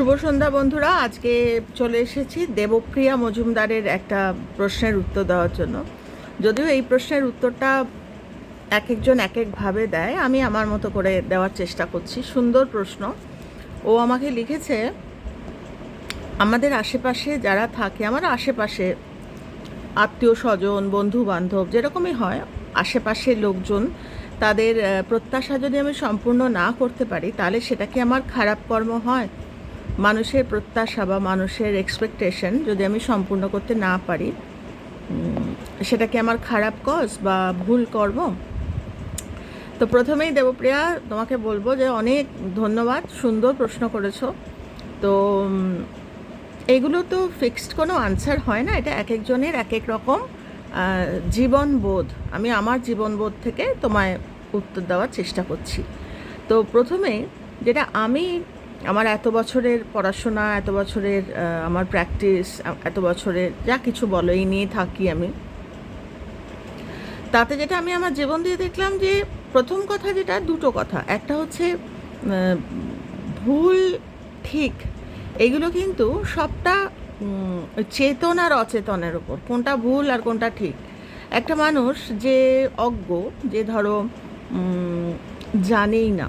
শুভ সন্ধ্যা বন্ধুরা। আজকে চলে এসেছি দেবপ্রিয়া মজুমদারের একটা প্রশ্নের উত্তর দেওয়ার জন্য। যদিও এই প্রশ্নের উত্তরটা এক একজন এক একভাবে দেয়, আমি আমার মতো করে দেওয়ার চেষ্টা করছি। সুন্দর প্রশ্ন। ও আমাকে লিখেছে, আমাদের আশেপাশে যারা থাকে, আমার আশেপাশে আত্মীয় স্বজন বন্ধু বান্ধব যেরকমই হয়, আশেপাশের লোকজন, তাদের প্রত্যাশা যদি আমি সম্পূর্ণ না করতে পারি, তাহলে সেটা কি আমার খারাপ কর্ম হয়? মানুষের প্রত্যাশা বা মানুষের এক্সপেকটেশন যদি আমি সম্পূর্ণ করতে না পারি সেটা কি আমার খারাপ কজ বা ভুল কর্ম? তো প্রথমেই দেবপ্রিয়া, তোমাকে বলব যে অনেক ধন্যবাদ, সুন্দর প্রশ্ন করেছ। তো এগুলো তো ফিক্সড কোনো আনসার হয় না, এটা এক একজনের এক এক রকম জীবনবোধ। আমি আমার জীবনবোধ থেকে তোমায় উত্তর দেওয়ার চেষ্টা করছি। তো প্রথমে যেটা আমি আমার এত বছরের পড়াশোনা, এত বছরের আমার প্র্যাকটিস এত বছরের যা কিছু বলো, এই নিয়ে থাকি আমি। তাতে যেটা আমি আমার জীবন দিয়ে দেখলাম যে, প্রথম কথা যেটা, দুটো কথা। একটা হচ্ছে ভুল ঠিক, এগুলো কিন্তু সবটা চেতন আর অচেতনের ওপর কোনটা ভুল আর কোনটা ঠিক। একটা মানুষ যে অজ্ঞ, যে ধরো জানেই না,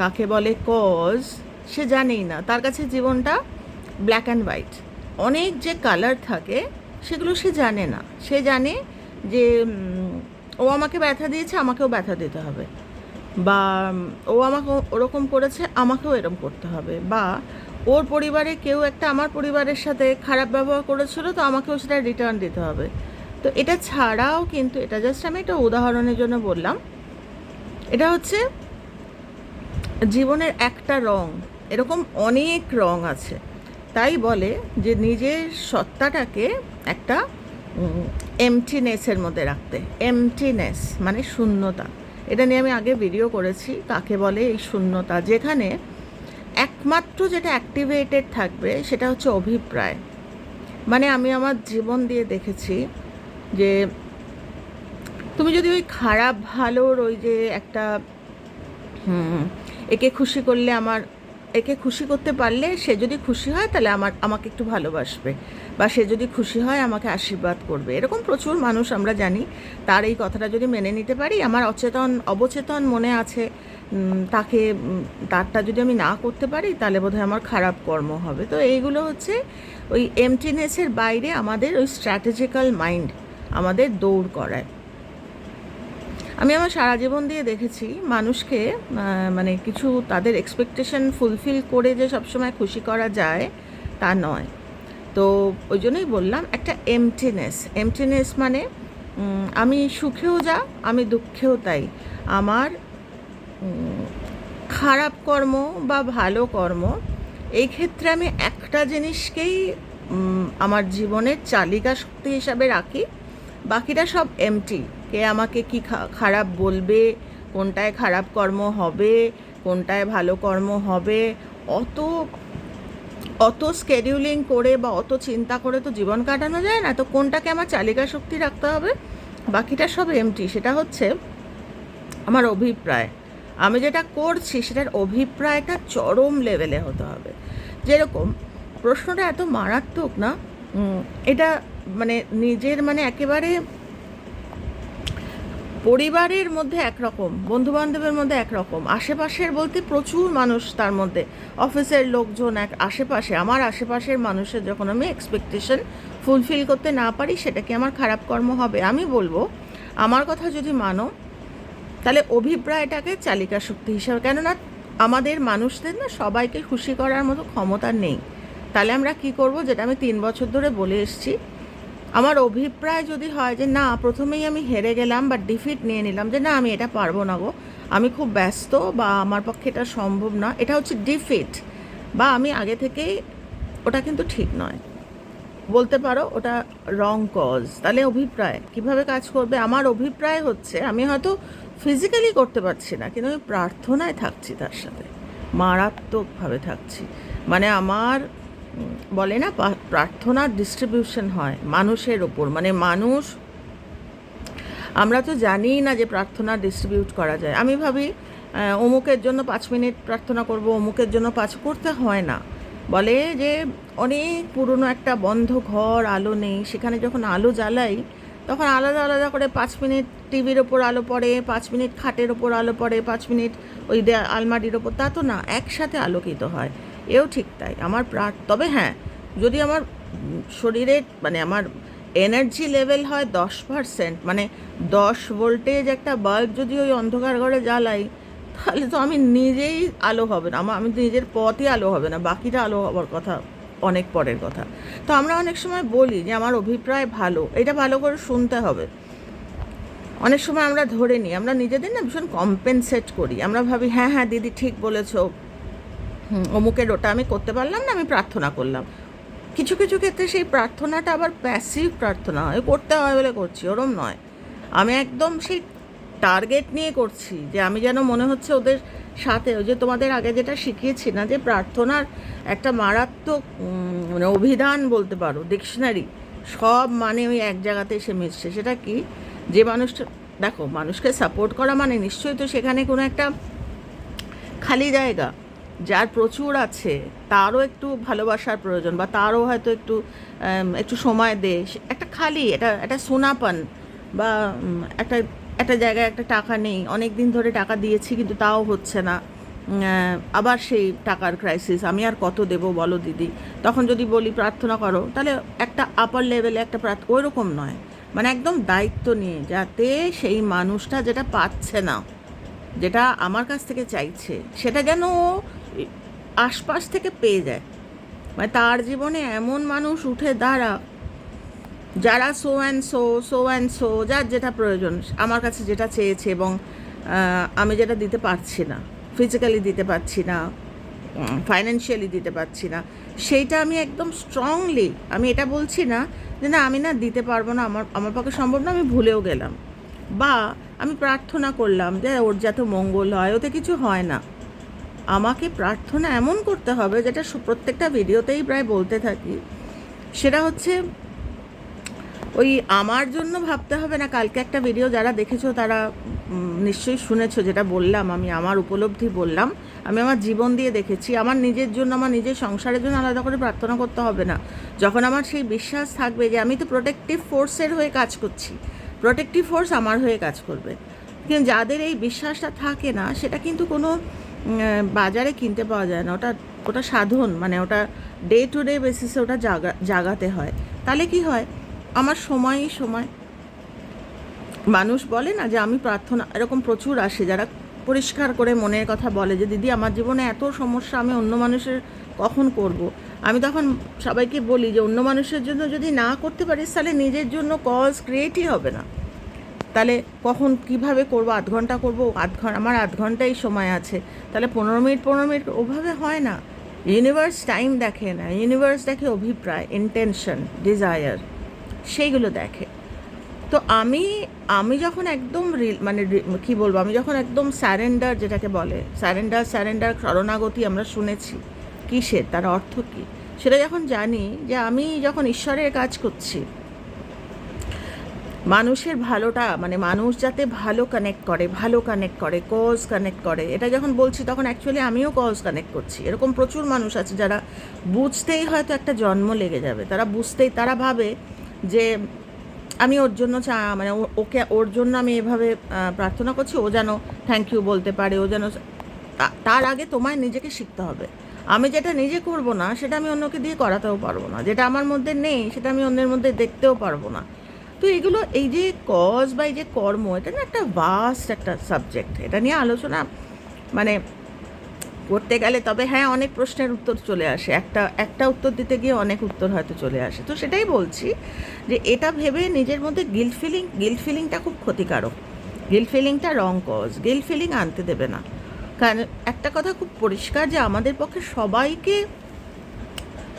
কাকে বলে কজ সে জানেই না। তার কাছে জীবনটা ব্ল্যাক অ্যান্ড হোয়াইট অনেক যে কালার থাকে, সেগুলো সে জানে না। সে জানে যে ও আমাকে ব্যথা দিয়েছে, আমাকেও ব্যথা দিতে হবে। বা, ও আমাকে ওরকম করেছে, আমাকেও এরকম করতে হবে। বা, ওর পরিবারে কেউ একটা আমার পরিবারের সাথে খারাপ ব্যবহার করেছিল, তো আমাকেও সেটা রিটার্ন দিতে হবে। তো এটা ছাড়াও কিন্তু, এটা জাস্ট আমি একটা উদাহরণের জন্য বললাম। এটা হচ্ছে, জীবনের একটা রং এরকম অনেক রং আছে। তাই বলে যে নিজের সত্তাটাকে একটা এমটিনেসের মধ্যে রাখতে। এমটিনেস মানে শূন্যতা। এটা নিয়ে আমি আগে ভিডিও করেছি, কাকে বলে এই শূন্যতা। যেখানে একমাত্র যেটা অ্যাক্টিভেটেড থাকবে সেটা হচ্ছে অভিপ্রায়। মানে আমি আমার জীবন দিয়ে দেখেছি যে তুমি যদি ওই খারাপ, ভালোর ওই যে একটা একে খুশি করলে আমার একে খুশি করতে পারলে সে যদি খুশি হয়, তাহলে আমার, আমাকে একটু ভালোবাসবে। বা সে যদি খুশি হয়, আমাকে আশীর্বাদ করবে। এরকম প্রচুর মানুষ আমরা জানি, তার এই কথাটা যদি মেনে নিতে পারি, আমার অচেতন, অবচেতন মনে আছে তাকে তারটা যদি আমি না করতে পারি, তাহলে বোধহয় আমার খারাপ কর্ম হবে। তো এইগুলো হচ্ছে ওই এমটিনেসের বাইরে আমাদের ওই স্ট্র্যাটেজিক্যাল মাইন্ড আমাদের দৌড় করায়। আমি আমার সারা জীবন দিয়ে দেখেছি মানুষকে মানে কিছু তাদের এক্সপেকটেশন ফুলফিল করে যে সবসময় খুশি করা যায়, তা নয়। তো ওই জন্যই বললাম একটা এমটিনেস এমটিনেস মানে আমি সুখেও যা, আমি দুঃখেও তাই। আমার খারাপ কর্ম বা ভালো কর্ম, এই ক্ষেত্রে আমি একটা জিনিসকেই আমার জীবনের চালিকা শক্তি হিসাবে রাখি, বাকিটা সব এমটি কে আমাকে কি খারাপ বলবে? কোনটায় খারাপ কর্ম হবে? কোনটায় ভালো কর্ম হবে? অত অত স্কেডিউলিং করে বা অত চিন্তা করে তো জীবন কাটানো যায় না। তো কোনটাকে আমার চালিকা শক্তি রাখতে হবে? বাকিটা সব এমটি সেটা হচ্ছে আমার অভিপ্রায়। আমি যেটা করছি, সেটার অভিপ্রায়টা চরম লেভেলে হতে হবে। যেরকম, প্রশ্নটা এত মারাত্মক না? এটা মানে নিজের মানে একেবারে পরিবারের মধ্যে একরকম বন্ধু বান্ধবের মধ্যে একরকম, আশেপাশের বলতে প্রচুর মানুষ তার মধ্যে, অফিসের লোকজন এক আশেপাশে, আমার আশেপাশের মানুষের যখন আমি এক্সপেকটেশন ফুলফিল করতে না পারি, সেটা কি আমার খারাপ কর্ম হবে? আমি বলব, আমার কথা যদি মানো, তাহলে অভিপ্রায়টাকে চালিকা শক্তি হিসাবে, কেননা আমাদের মানুষদের না সবাইকে খুশি করার মতো ক্ষমতা নেই। তাহলে আমরা কি করব? যেটা আমি তিন বছর ধরে বলে এসেছি আমার অভিপ্রায় যদি হয় যে না, প্রথমেই আমি হেরে গেলাম বা ডিফিট নিয়ে নিলাম যে না, আমি এটা পারব না গো। আমি খুব ব্যস্ত বা আমার পক্ষে এটা সম্ভব না। এটা হচ্ছে ডিফিট বা আমি আগে থেকেই ওটা কিন্তু ঠিক নয়। বলতে পারো ওটা রং কজ তাহলে অভিপ্রায়, কীভাবে কাজ করবে? আমার অভিপ্রায় হচ্ছে আমি হয়তো ফিজিক্যালি করতে পারছি না, কিন্তু আমি প্রার্থনায় থাকছি তার সাথে। মারাত্মকভাবে থাকছি। মানে আমার বলে না প্রার্থনার ডিস্ট্রিবিউশন হয় মানুষের ওপর। মানে মানুষ, আমরা তো জানি না যে প্রার্থনা ডিস্ট্রিবিউট করা যায়। আমি ভাবি অমুকের জন্য পাঁচ মিনিট প্রার্থনা করব, অমুকের জন্য পাঁচ, করতে হয় না। বলে যে অনেক পুরনো একটা বন্ধ ঘর, আলো নেই। সেখানে যখন আলো জ্বালাই, তখন আলাদা আলাদা করে পাঁচ মিনিট টিভির ওপর আলো পড়ে, পাঁচ মিনিট খাটের ওপর আলো পড়ে, পাঁচ মিনিট ওই আলমারির ওপর। তা তো না, একসাথে আলোকিত হয়। এও ঠিক তাই আমার প্রাণ তবে হ্যাঁ যদি আমার উম, শরীরের মানে আমার এনার্জি লেভেল হয় দশ পারসেন্ট মানে দশ ভোল্টেজ একটা বাল্ব যদি ওই অন্ধকার ঘরে জ্বালাই তাহলে তো আমি নিজেই আলো হবে না আমার আমি তো নিজের পথই আলো হবে না বাকিটা আলো হওয়ার কথা অনেক পরের কথা। তো আমরা অনেক সময় বলি যে আমার অভিপ্রায় ভালো এটা ভালো করে শুনতে হবে। অনেক সময় আমরা ধরে নিই আমরা নিজেদের না ভীষণ কম্পেনসেট করি আমরা ভাবি হ্যাঁ হ্যাঁ দিদি ঠিক বলেছ অমুকের ওটা আমি করতে পারলাম না, আমি প্রার্থনা করলাম। কিছু কিছু ক্ষেত্রে সেই প্রার্থনাটা আবার প্যাসিভ প্রার্থনা হয়, করতে হয় বলে করছি, ওরম নয়। আমি একদম সেই টার্গেট নিয়ে করছি যে আমি যেন মনে হচ্ছে ওদের সাথে, ওই যে তোমাদের আগে যেটা শিখিয়েছি না যে প্রার্থনার একটা মারাত্মক মানে অভিধান বলতে পারো ডিকশনারি সব মানে ওই এক জায়গাতে এসে মিশছে। সেটা কি? যে মানুষটা দেখো, মানুষকে সাপোর্ট করা মানে নিশ্চয়ই তো সেখানে কোনো একটা খালি জায়গা। যার প্রচুর আছে, তারও একটু ভালোবাসার প্রয়োজন বা তারও হয়তো একটু একটু সময় দে। একটা খালি, এটা একটা সোনাপান বা একটা একটা জায়গায় একটা টাকা নেই। অনেক দিন ধরে টাকা দিয়েছি কিন্তু তাও হচ্ছে না। আবার সেই টাকার ক্রাইসিস আমি আর কত দেব বলো দিদি? তখন যদি বলি প্রার্থনা করো, তাহলে একটা আপার লেভেলে একটা প্রার্থ ওই রকম নয়। মানে একদম দায়িত্ব নিয়ে, যাতে সেই মানুষটা যেটা পাচ্ছে না, যেটা আমার কাছ থেকে চাইছে, সেটা যেন আশপাশ থেকে পেয়ে যায়। মানে তার জীবনে এমন মানুষ উঠে দাঁড়া, যারা so and so so and so যার যেটা প্রয়োজন, আমার কাছে যেটা চেয়েছে এবং আমি যেটা দিতে পারছি না ফিজিক্যালি দিতে পারছি না ফাইন্যান্সিয়ালি দিতে পারছি না, সেইটা আমি একদম স্ট্রংলি আমি এটা বলছি না যে না, আমি না দিতে পারব না, আমার আমার পক্ষে সম্ভব না, আমি ভুলেও গেলাম। বা আমি প্রার্থনা করলাম যে ওর যাতে মঙ্গল হয়, ওতে কিছু হয় না। আমাকে প্রার্থনা এমন করতে হবে, যেটা প্রত্যেকটা ভিডিওতেই প্রায় বলতে থাকি। সেটা হচ্ছে, ওই আমার জন্য ভাবতে হবে না, কালকে একটা ভিডিও যারা দেখেছ তারা নিশ্চয়ই শুনেছো যেটা বললাম, আমি আমার উপলব্ধি বললাম। আমি আমার জীবন দিয়ে দেখেছি, আমার নিজের জন্য, আমার নিজের সংসারের জন্য আলাদা করে প্রার্থনা করতে হবে না। যখন আমার সেই বিশ্বাস থাকবে যে আমি তো প্রোটেক্টিভ ফোর্সের হয়ে কাজ করছি প্রোটেক্টিভ ফোর্স আমার হয়ে কাজ করবে। কিন্তু যাদের এই বিশ্বাসটা থাকে না, সেটা কিন্তু কোনো বাজারে কিনতে পাওয়া যায় না। ওটা ওটা সাধন মানে ওটা ডে টু ডে বেসিসে ওটা জাগা জাগাতে হয়। তাহলে কি হয়? আমার সময়ই সময় মানুষ বলে না যে, আমি প্রার্থনা এরকম প্রচুর আসে। যারা পরিষ্কার করে মনের কথা বলে যে, দিদি, আমার জীবনে এত সমস্যা, আমি অন্য মানুষের কখন করব। আমি তখন সবাইকে বলি যে, অন্য মানুষের জন্য যদি না করতে পারিস, তাহলে নিজের জন্য কজ ক্রিয়েটই হবে না। তাহলে কখন কীভাবে করব? আধ ঘণ্টা করব? আধ ঘণ্টা আমার আধ ঘন্টাই সময় আছে। তাহলে পনেরো মিনিট পনেরো মিনিট ওভাবে হয় না। ইউনিভার্স টাইম দেখে না। ইউনিভার্স দেখে অভিপ্রায় ইন্টেনশন ডিজায়ার সেইগুলো দেখে। তো আমি আমি যখন একদম রিল- মানে কি বলব? আমি যখন একদম স্যারেন্ডার যেটাকে বলে স্যারেন্ডার স্যারেন্ডার শরণাগতি আমরা শুনেছি, কিসের? তার অর্থ কী? সেটা যখন জানি যে আমি যখন ঈশ্বরের কাজ করছি মানুষের ভালোটা মানে মানুষ যাতে ভালো কানেক্ট করে, ভালো কানেক্ট করে কজ কানেক্ট করে, এটা যখন বলছি তখন অ্যাকচুয়ালি আমিও কজ কানেক্ট করছি। এরকম প্রচুর মানুষ আছে যারা বুঝতেই হয়তো একটা জন্ম লেগে যাবে। তারা বুঝতেই, তারা ভাবে যে আমি ওর জন্য চা মানে ওকে, ওর জন্য আমি এভাবে প্রার্থনা করছি, ও যেন থ্যাংক ইউ বলতে পারে, ও যেন তার আগে তোমায় নিজেকে শিখতে হবে। আমি যেটা নিজে করব না, সেটা আমি অন্যকে দিয়ে করাতেও পারব না। যেটা আমার মধ্যে নেই, সেটা আমি অন্যের মধ্যে দেখতেও পারব না। তো এগুলো এই যে কজ বা এই যে কর্ম, এটা না একটা ভাস্ট একটা সাবজেক্ট এটা নিয়ে আলোচনা মানে করতে গেলে তবে হ্যাঁ অনেক প্রশ্নের উত্তর চলে আসে। একটা একটা উত্তর দিতে গিয়ে অনেক উত্তর হয়তো চলে আসে। তো সেটাই বলছি যে এটা ভেবে নিজের মধ্যে গিল্ট ফিলিং গিল্ট ফিলিংটা খুব ক্ষতিকারক। গিল্ট ফিলিংটা রং কজ গিল্ট ফিলিং আনতে দেবে না। কারণ একটা কথা খুব পরিষ্কার যে আমাদের পক্ষে সবাইকে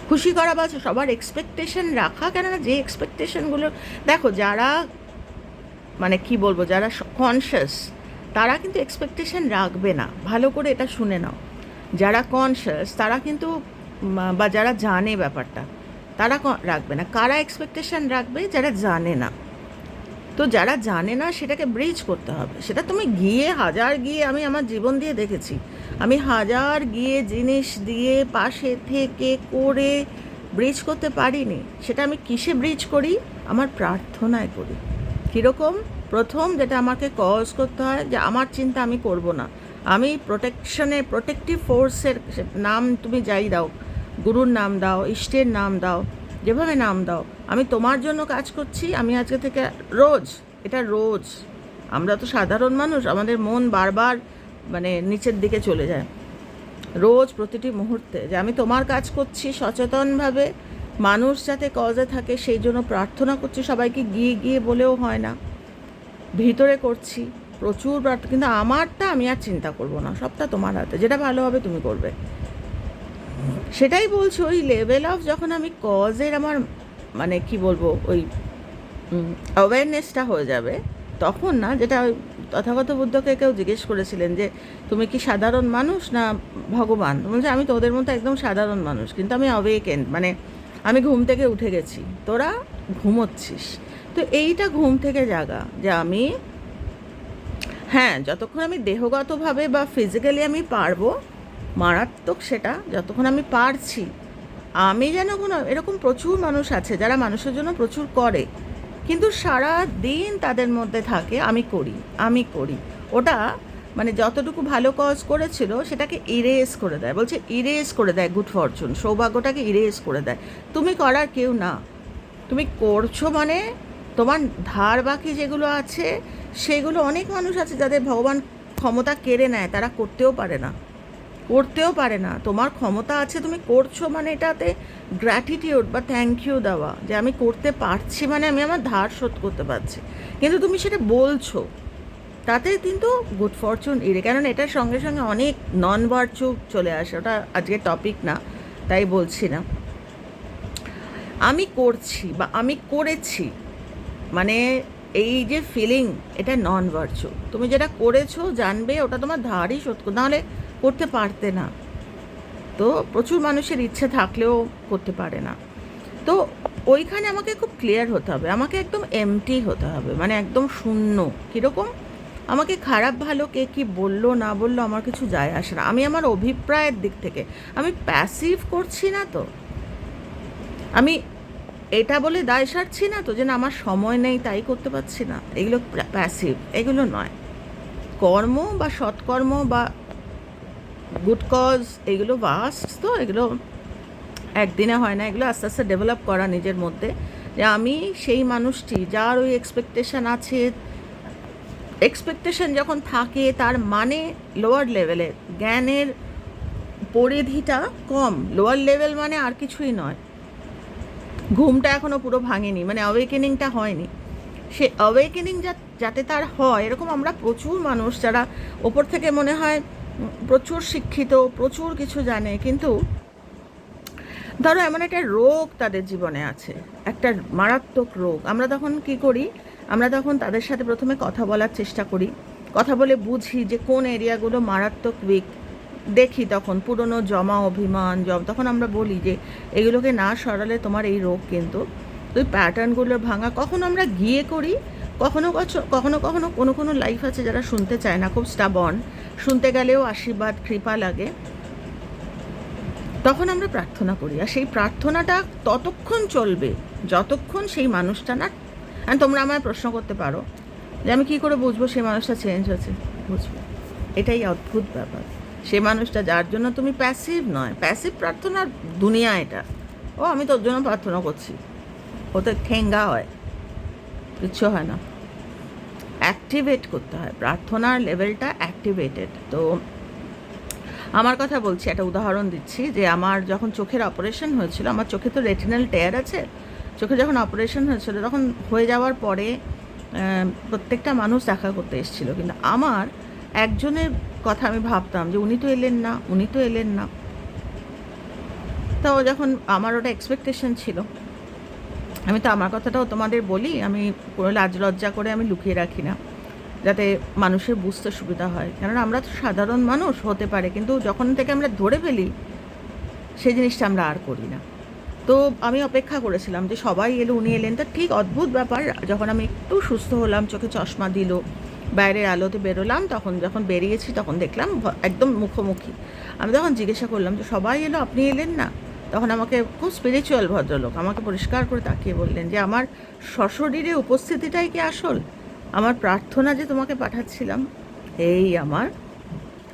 খুশি করা বা সবার এক্সপেকটেশন রাখা, কেননা যে এক্সপেকটেশনগুলো দেখো যারা মানে কি বলব, যারা কনসিয়াস তারা কিন্তু এক্সপেকটেশন রাখবে না। ভালো করে এটা শুনে নাও। যারা কনসিয়াস তারা কিন্তু বা যারা জানে ব্যাপারটা, তারা রাখবে না। কারা এক্সপেকটেশন রাখবে? যারা জানে না। তো যারা জানে না সেটাকে ব্রিজ করতে হবে। সেটা তুমি গিয়ে, হাজার গিয়ে আমি আমার জীবন দিয়ে দেখেছি। আমি হাজার গিয়ে জিনিস দিয়ে পাশে থেকে করে ব্রিজ করতে পারিনি। সেটা আমি কিসে ব্রিজ করি? আমার প্রার্থনায় করি। কীরকম? প্রথম যেটা আমাকে কজ করতে হয় যে আমার চিন্তা আমি করব না। আমি প্রোটেকশনে প্রোটেক্টিভ ফোর্সের নাম তুমি যাই দাও, গুরুর নাম দাও, ইষ্টের নাম দাও, যেভাবে নাম দাও আমি তোমার জন্য কাজ করছি, আমি আজকে থেকে রোজ, এটা রোজ। আমরা তো সাধারণ মানুষ, আমাদের মন বারবার মানে নিচের দিকে চলে যায়। রোজ প্রতিটি মুহূর্তে যে আমি তোমার কাজ করছি সচেতনভাবে, মানুষ যাতে কজে থাকে সেই জন্য প্রার্থনা করছি, সবাইকে গিয়ে গিয়ে বলেও হয় না। ভিতরে করছি, প্রচুর প্রার্থনা কিন্তু আমারটা আমি আর চিন্তা করব না, সবটা তোমার হাতে, যেটা ভালো হবে তুমি করবে। সেটাই বলছি, ওই লেভেল অফ যখন আমি কজের আমার মানে কি বলব, ওই অ্যাওয়ারনেসটা হয়ে যাবে। তখন না, যেটা ওই তথাগত বুদ্ধকে কেউ জিজ্ঞেস করেছিলেন যে, তুমি কি সাধারণ মানুষ না ভগবান? বলছে, আমি তোদের মতো একদম সাধারণ মানুষ, কিন্তু আমি অবেকেন মানে আমি ঘুম থেকে উঠে গেছি। তোরা ঘুমোচ্ছিস। তো এইটা ঘুম থেকে জাগা যে আমি হ্যাঁ যতক্ষণ আমি দেহগতভাবে বা ফিজিক্যালি আমি পারব, মারাত্মক সেটা, যতক্ষণ আমি পারছি আমি যেন কোনো, এরকম প্রচুর মানুষ আছে যারা মানুষের জন্য প্রচুর করে, কিন্তু সারা দিন তাদের মধ্যে থাকে, আমি করি আমি করি। ওটা মানে যতটুকু ভালো কজ করেছিল, সেটাকে ইরেজ করে দেয়, বলছে ইরেজ করে দেয় গুড ফরচুন সৌভাগ্যটাকে ইরেজ করে দেয়। তুমি করার কেউ না। তুমি করছ মানে তোমার ধার বাকি যেগুলো আছে, সেগুলো অনেক মানুষ আছে যাদের ভগবান ক্ষমতা কেড়ে নেয়, তারা করতেও পারে না। করতেও পারে না। তোমার ক্ষমতা আছে, তুমি করছ মানে এটাতে গ্র্যাটিটিউড বা থ্যাংক ইউ দেওয়া। যে আমি করতে পারছি মানে আমি আমার ধার শোধ করতে পারছি। কিন্তু তুমি সেটা বলছো। তাতে কিন্তু গুড ফরচুন ইরে কারণ এটার সঙ্গে সঙ্গে অনেক নন ভার্চু চলে আসে। ওটা আজকের টপিক না, তাই বলছি না। আমি করছি বা আমি করেছি মানে এই যে ফিলিং এটা নন ভার্চু তুমি যেটা করেছ, জানবে, ওটা তোমার ধারই শোধ নাহলে করতে পারতে না। তো প্রচুর মানুষের ইচ্ছে থাকলেও করতে পারে না। তো ওইখানে আমাকে খুব ক্লিয়ার হতে হবে। আমাকে একদম এমটি হতে হবে। মানে একদম শূন্য। কীরকম? আমাকে খারাপ ভালো কে কী বলল, না বলল আমার কিছু যায় আসে না। আমি আমার অভিপ্রায়ের দিক থেকে, আমি প্যাসিভ করছি না তো। আমি এটা বলে দায় সারছি না তো যে, না, আমার সময় নেই, তাই করতে পারছি না। এগুলো প্যাসিভ এগুলো নয়। কর্ম বা সৎকর্ম বা গুড কজ এগুলো বাস্ট তো এগুলো একদিনে হয় না, এগুলো আস্তে আস্তে ডেভেলপ করা নিজের মধ্যে। যে আমি সেই মানুষটি, যার ওই এক্সপেকটেশন আছে এক্সপেকটেশন যখন থাকে, তার মানে লোয়ার লেভেলের জ্ঞানের পরিধিটা কম। লোয়ার লেভেল মানে আর কিছুই নয়। ঘুমটা এখনও পুরো ভাঙেনি মানে অ্যাওয়েকেনিংটা হয়নি। সে অ্যাওয়েকেনিং যাতে তার হয়, এরকম আমরা প্রচুর মানুষ যারা ওপর থেকে মনে হয় প্রচুর শিক্ষিত, প্রচুর কিছু জানে, কিন্তু ধরো এমন একটা রোগ তাদের জীবনে আছে, একটা মারাত্মক রোগ। আমরা তখন কি করি? আমরা তখন তাদের সাথে প্রথমে কথা বলার চেষ্টা করি। কথা বলে বুঝি যে কোন এরিয়াগুলো মারাত্মক উইক দেখি তখন পুরনো জমা অভিমান, জম তখন আমরা বলি যে এগুলোকে না সরালে তোমার এই রোগ কিন্তু, ওই প্যাটার্নগুলো ভাঙা। কখন আমরা গিয়ে করি? কখনো কখনো কখনো কোনো কোনো লাইফ আছে যারা শুনতে চায় না, খুব স্টাবন শুনতে গেলেও আশীর্বাদ, কৃপা লাগে। তখন আমরা প্রার্থনা করি, আর সেই প্রার্থনাটা ততক্ষণ চলবে, যতক্ষণ সেই মানুষটা না তোমরা আমায় প্রশ্ন করতে পারো যে আমি কী করে বুঝব সেই মানুষটা চেঞ্জ হয়েছে? বুঝব। এটাই অদ্ভুত ব্যাপার। সে মানুষটা যার জন্য তুমি প্যাসিভ নয় প্যাসিভ প্রার্থনার দুনিয়া এটা। ও, আমি তোর জন্য প্রার্থনা করছি। ও তো ঠেঙ্গা হয়। কিচ্ছু হয় না। অ্যাক্টিভেট করতে হয়। প্রার্থনার লেভেলটা অ্যাক্টিভেটেড তো আমার কথা বলছি, একটা উদাহরণ দিচ্ছি যে আমার যখন চোখের অপারেশন হয়েছিল, আমার চোখে তো রেটিনাল টেয়ার আছে। চোখে যখন অপারেশন হয়েছিল, তখন হয়ে যাওয়ার পরে প্রত্যেকটা মানুষ দেখা করতে এসেছিল। কিন্তু আমার একজনের কথা আমি ভাবতাম যে উনি তো এলেন না, উনি তো এলেন না। তো যখন আমার ওটা এক্সপেকটেশন ছিল আমি তো আমার কথাটাও তোমাদের বলি, আমি কোনো লাজ লজ্জা করে আমি লুকিয়ে রাখি না, যাতে মানুষের বুঝতে সুবিধা হয়। কেননা আমরা তো সাধারণ মানুষ হতে পারে, কিন্তু যখন থেকে আমরা ধরে ফেলি, সেই জিনিসটা আমরা আর করি না। তো আমি অপেক্ষা করেছিলাম যে সবাই এলো, উনি এলেন। তা ঠিক অদ্ভুত ব্যাপার, যখন আমি একটু সুস্থ হলাম, চোখে চশমা দিল, বাইরের আলোতে বেরোলাম, তখন যখন বেরিয়েছি, তখন দেখলাম একদম মুখোমুখি। আমি তখন জিজ্ঞাসা করলাম যে সবাই এলো, আপনি এলেন না? তখন আমাকে খুব স্পিরিচুয়াল ভদ্রলোক আমাকে পরিষ্কার করে তাকিয়ে বললেন যে, আমার সশরীরে উপস্থিতিটাই কি আসল? আমার প্রার্থনা যে তোমাকে পাঠাচ্ছিলাম, এই আমার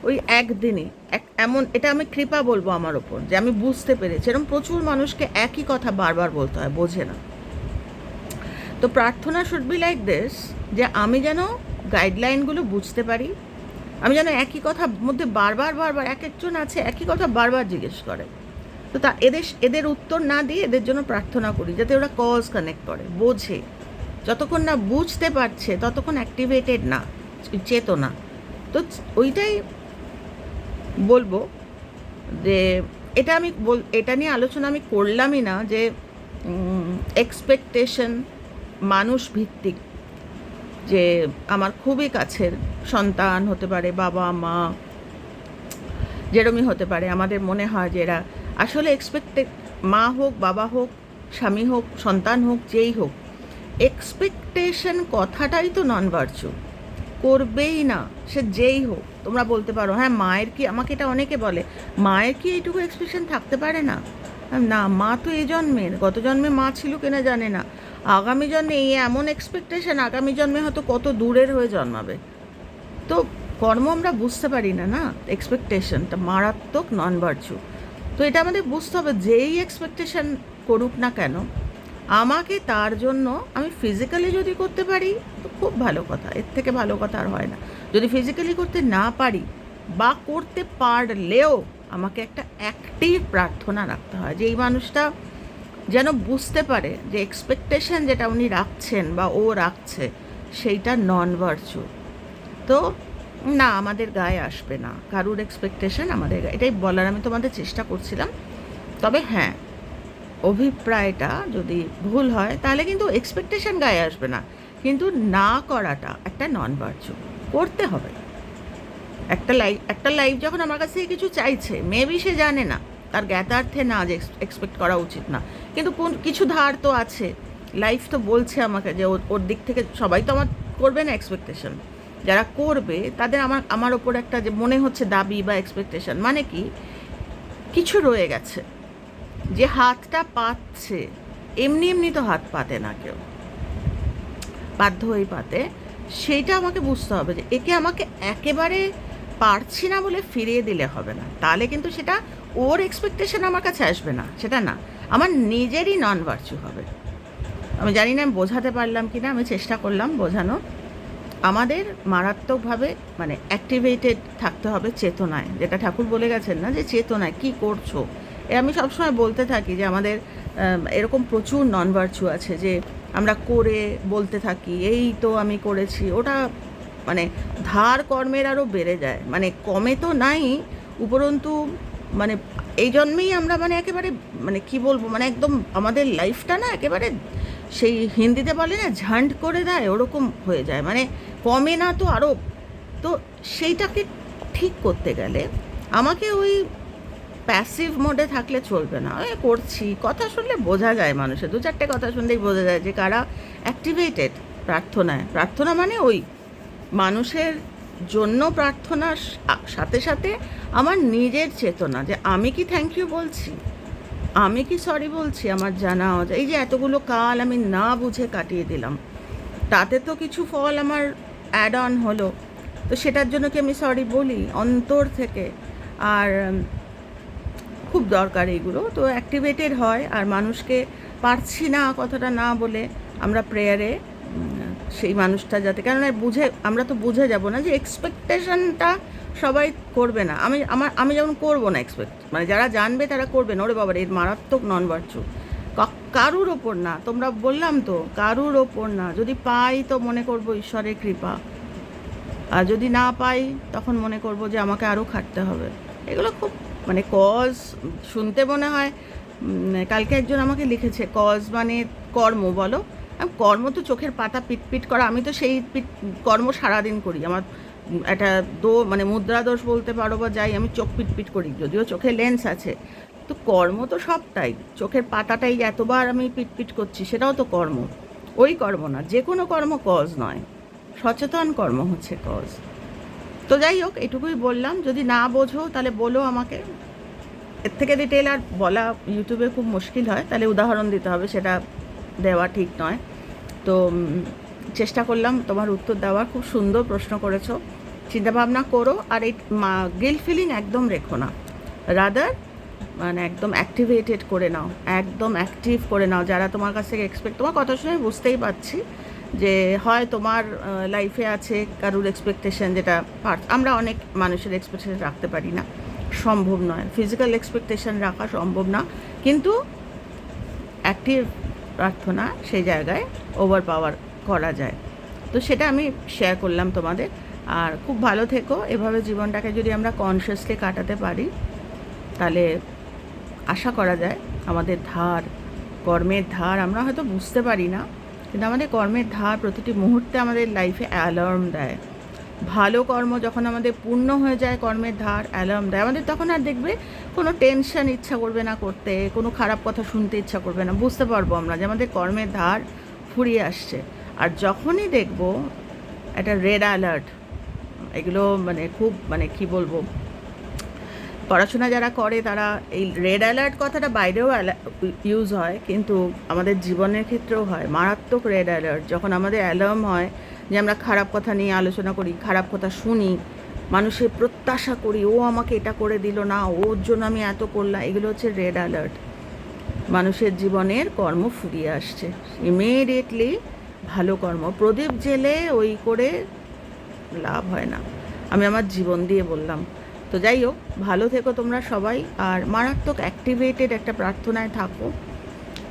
ওই একদিনই। এক, এমন, এটা আমি কৃপা বলব আমার ওপর যে আমি বুঝতে পেরেছি। এরকম প্রচুর মানুষকে একই কথা বারবার বলতে হয়, বোঝে না। তো প্রার্থনা শুড বি লাইক দিস যে আমি যেন গাইডলাইনগুলো বুঝতে পারি, আমি যেন একই কথা মধ্যে বারবার বারবার, এক একজন আছে, একই কথা বারবার জিজ্ঞেস করে। তো তা এদের এদের উত্তর না দিয়ে এদের জন্য প্রার্থনা করি, যাতে ওরা কজ কানেক্ট করে, বোঝে। যতক্ষণ না বুঝতে পারছে, ততক্ষণ অ্যাক্টিভেটেড না, চেতনা। তো ওইটাই বলব যে, এটা আমি বল, এটা নিয়ে আলোচনা আমি করলামই না যে এক্সপেকটেশন মানুষ ভিত্তিক যে আমার খুবই কাছের সন্তান হতে পারে বাবা মা যেরমই হতে পারে, আমাদের মনে হয় যে এরা আসলে এক্সপেক্টে মা হোক, বাবা হোক, স্বামী হোক, সন্তান হোক, যেই হোক এক্সপেকটেশন কথাটাই তো নন ভার্চু করবেই না, সে যেই হোক, তোমরা বলতে পারো হ্যাঁ মায়ের কি, আমাকে এটা অনেকে বলে, মায়ের কি এইটুকু এক্সপ্রেশন থাকতে পারে না? না, মা তো এই জন্মের, গত জন্মে মা ছিল কিনা জানে না। আগামী জন্মে এই এমন এক্সপেকটেশন আগামী জন্মে হয়তো কত দূরের হয়ে জন্মাবে। তো কর্ম আমরা বুঝতে পারি না না এক্সপেকটেশনটা মারাত্মক নন ভার্চু তো এটা আমাদের বুঝতে হবে, যেই এক্সপেকটেশন করুক না কেন, আমাকে তার জন্য আমি ফিজিক্যালি যদি করতে পারি, তো খুব ভালো কথা, এর থেকে ভালো কথা আর হয় না। যদি ফিজিক্যালি করতে না পারি বা করতে পারলেও আমাকে একটা অ্যাক্টিভ প্রার্থনা রাখতে হয়, যে এই মানুষটা যেন বুঝতে পারে যে এক্সপেকটেশন যেটা উনি রাখছেন বা ও রাখছে, সেইটা নন ভার্চু তো না, আমাদের গায়ে আসবে না। কারুর এক্সপেকটেশন আমাদের এটাই বলার আমি তোমাদের চেষ্টা করছিলাম। তবে হ্যাঁ অভিপ্রায়টা যদি ভুল হয়, তাহলে কিন্তু এক্সপেকটেশন গায়ে আসবে না। কিন্তু না করাটা একটা নন ভার্চু করতে হবে। একটা লাইফ একটা লাইফ যখন আমার কাছ থেকে কিছু চাইছে মেবি সে জানে না। তার জ্ঞাতার্থে না যে এক্সপেক্ট করা উচিত না। কিন্তু কোন, কিছু ধার তো আছে। লাইফ তো বলছে আমাকে যে ওর দিক থেকে সবাই তো আমার করবে না এক্সপেকটেশন যারা করবে, তাদের আমার আমার ওপর একটা যে মনে হচ্ছে দাবি বা এক্সপেকটেশন মানে কি? কিছু রয়ে গেছে। যে হাতটা পাচ্ছে এমনি এমনি তো হাত পাতে না কেউ। বাধ্য হয়ে পাতে। সেইটা আমাকে বুঝতে হবে যে একে আমাকে একেবারে পারছি না বলে ফিরিয়ে দিলে হবে না। তাহলে কিন্তু সেটা ওর এক্সপেকটেশন আমার কাছে আসবে না, সেটা না। আমার নিজেরই নন ভার্চু হবে। আমি জানি না আমি বোঝাতে পারলাম কি না আমি চেষ্টা করলাম বোঝানো আমাদের মারাত্মকভাবে মানে অ্যাক্টিভেটেড থাকতে হবে চেতনায়। যেটা ঠাকুর বলে গেছেন না যে চেতনায় কি করছ? এ আমি সবসময় বলতে থাকি যে আমাদের এরকম প্রচুর নন ভার্চু আছে যে আমরা করে বলতে থাকি, এই তো আমি করেছি। ওটা মানে ধার কর্মের আরও বেড়ে যায়। মানে কমে তো নাই, উপরন্তু মানে এই জন্মেই আমরা মানে একেবারে মানে কি বলব মানে একদম আমাদের লাইফটা না একেবারে সেই হিন্দিতে বলে না ঝান্ড করে দেয়, ওরকম হয়ে যায়। মানে কমে না তো আরও তো সেইটাকে ঠিক করতে গেলে আমাকে ওই প্যাসিভ মোডে থাকলে চলবে না। ওই করছি, কথা শুনলে বোঝা যায় মানুষের, দু চারটে কথা শুনলেই বোঝা যায় যে কারা অ্যাক্টিভেটেড প্রার্থনায়। প্রার্থনা মানে ওই মানুষের জন্য প্রার্থনার সাথে সাথে আমার নিজের চেতনা যে আমি কি থ্যাংক ইউ বলছি? আমি কি সরি বলছি? আমার জানা অজানা, এই যে এতগুলো কাল আমি না বুঝে কাটিয়ে দিলাম, তাতে তো কিছু ফল আমার অ্যাড অন হলো। তো সেটার জন্য কি আমি সরি বলি? অন্তর থেকে। আর খুব দরকার এইগুলো তো অ্যাক্টিভেটেড হয়। আর মানুষকে পারছি না কথাটা না বলে আমরা প্রেয়ারে সেই মানুষটা যাতে, কেননা বুঝে, আমরা তো বুঝে যাব না যে এক্সপেকটেশনটা সবাই করবে না। আমি, আমার, আমি যেমন করব না এক্সপেক্ট মানে যারা জানবে তারা করবে না। ওরে বাবার, এর মারাত্মক নন ভার্চু কারুর ওপর না, তোমরা বললাম তো, কারুর ওপর না। যদি পাই তো মনে করব ঈশ্বরের কৃপা। আর যদি না পাই, তখন মনে করব যে আমাকে আরও খাটতে হবে। এগুলো খুব মানে কজ শুনতে মনে হয় কালকে একজন আমাকে লিখেছে কজ মানে কর্ম, বলো। কর্ম তো চোখের পাতা পিটপিট করা, আমি তো সেই পিট, কর্ম সারাদিন করি। আমার একটা দো মানে মুদ্রা দোষ বলতে পারো বা যাই, আমি চোখ পিটপিট করি, যদিও চোখে লেন্স আছে। তো কর্ম তো সবটাই। চোখের পাতাটাই এতবার আমি পিটপিট করছি, সেটাও তো কর্ম। ওই কর্ম না যে কোনো কর্ম কজ নয়। সচেতন কর্ম হচ্ছে কজ তো যাই হোক, এটুকুই বললাম। যদি না বোঝো, তাহলে বলো আমাকে। এর থেকে ডিটেল আর বলা ইউটিউবে খুব মুশকিল হয়, তাহলে উদাহরণ দিতে হবে, সেটা দেওয়া ঠিক নয়। তো চেষ্টা করলাম তোমার উত্তর দেওয়ার। খুব সুন্দর প্রশ্ন করেছ। চিন্তাভাবনা করো, আর এই গিল ফিলিং একদম রেখো না। রাদার মানে একদম অ্যাক্টিভেটেড করে নাও, একদম অ্যাক্টিভ করে নাও। যারা তোমার কাছ থেকে এক্সপেক্ট তোমার কথা শুনে বুঝতেই পারছি যে হয় তোমার লাইফে আছে কারুর এক্সপেকটেশন যেটা আমরা অনেক মানুষের এক্সপেকটেশন রাখতে পারি না। সম্ভব নয়। ফিজিক্যাল এক্সপেকটেশন রাখা সম্ভব না। কিন্তু অ্যাক্টিভ প্রার্থনা সেই জায়গায় ওভার পাওয়ার করা যায়। তো সেটা আমি শেয়ার করলাম তোমাদের। আর খুব ভালো থেকো। এভাবে জীবনটাকে যদি আমরা কনসিয়াসলি কাটাতে পারি, তাহলে আশা করা যায়, আমাদের ধার, কর্মের ধার আমরা হয়তো বুঝতে পারি না, কিন্তু আমাদের কর্মের ধার প্রতিটি মুহূর্তে আমাদের লাইফে অ্যালার্ম দেয়। ভালো কর্ম যখন আমাদের পূর্ণ হয়ে যায়, কর্মের ধার অ্যালার্ম দেয়, আমাদের তখন আর দেখবে কোনো টেনশন ইচ্ছা করবে না করতে, কোনো খারাপ কথা শুনতে ইচ্ছা করবে না। বুঝতে পারব আমরা যে আমাদের কর্মের ধার ফুরিয়ে আসছে। আর যখনই দেখব, একটা রেড অ্যালার্ট এগুলো মানে খুব মানে কি বলব পড়াশোনা যারা করে, তারা এই রেড অ্যালার্ট কথাটা বাইরেও ইউজ হয়, কিন্তু আমাদের জীবনের ক্ষেত্রেও হয়। মারাত্মক রেড অ্যালার্ট যখন আমাদের অ্যালার্ম হয় যে আমরা খারাপ কথা নিয়ে আলোচনা করি, খারাপ কথা শুনি, মানুষের প্রত্যাশা করি, ও আমাকে এটা করে দিল না, ওর জন্য আমি এত করলাম, এগুলো হচ্ছে রেড অ্যালার্ট মানুষের জীবনের কর্ম ফুরিয়ে আসছে। ইমিডিয়েটলি ভালো কর্ম। প্রদীপ জেলে ওই করে লাভ হয় না। আমি আমার জীবন দিয়ে বললাম তো যাই হোক, ভালো থেকো তোমরা সবাই, আর মারাত্মক অ্যাক্টিভেটেড একটা প্রার্থনায় থাকো।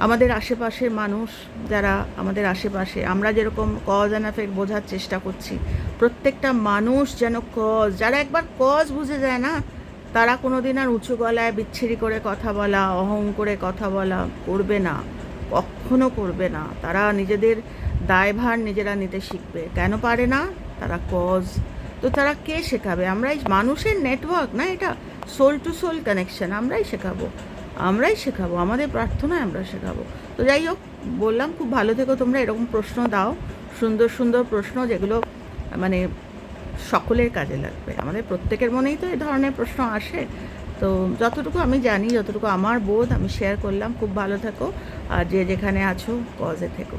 আমাদের আশেপাশের মানুষ যারা আমাদের আশেপাশে, আমরা যেরকম কজ অ্যান্ড এফেক্ট বোঝার চেষ্টা করছি, প্রত্যেকটা মানুষ যেন কজ যারা একবার কজ বুঝে যায় না, তারা কোনো দিন আর উঁচু গলায় বিচ্ছিরি করে কথা বলা, অহং করে কথা বলা করবে না, কখনো করবে না। তারা নিজেদের দায়ভার নিজেরা নিতে শিখবে। কেন পারে না? তারা কজ তো তারা কে শেখাবে? আমরাই মানুষের নেটওয়ার্ক না এটা? সোল টু সোল কানেকশন আমরাই শেখাবো। আমরাই শেখাবো। আমাদের প্রার্থনায় আমরা শেখাবো। তো যাই হোক, বললাম, খুব ভালো থেকো, তোমরা এরকম প্রশ্ন দাও। সুন্দর সুন্দর প্রশ্ন যেগুলো মানে সকলের কাজে লাগবে। আমাদের প্রত্যেকের মনেই তো এই ধরনের প্রশ্ন আসে। তো যতটুকু আমি জানি, যতটুকু আমার বোধ, আমি শেয়ার করলাম। খুব ভালো থেকো। আর যে যেখানে আছো কজে থেকো।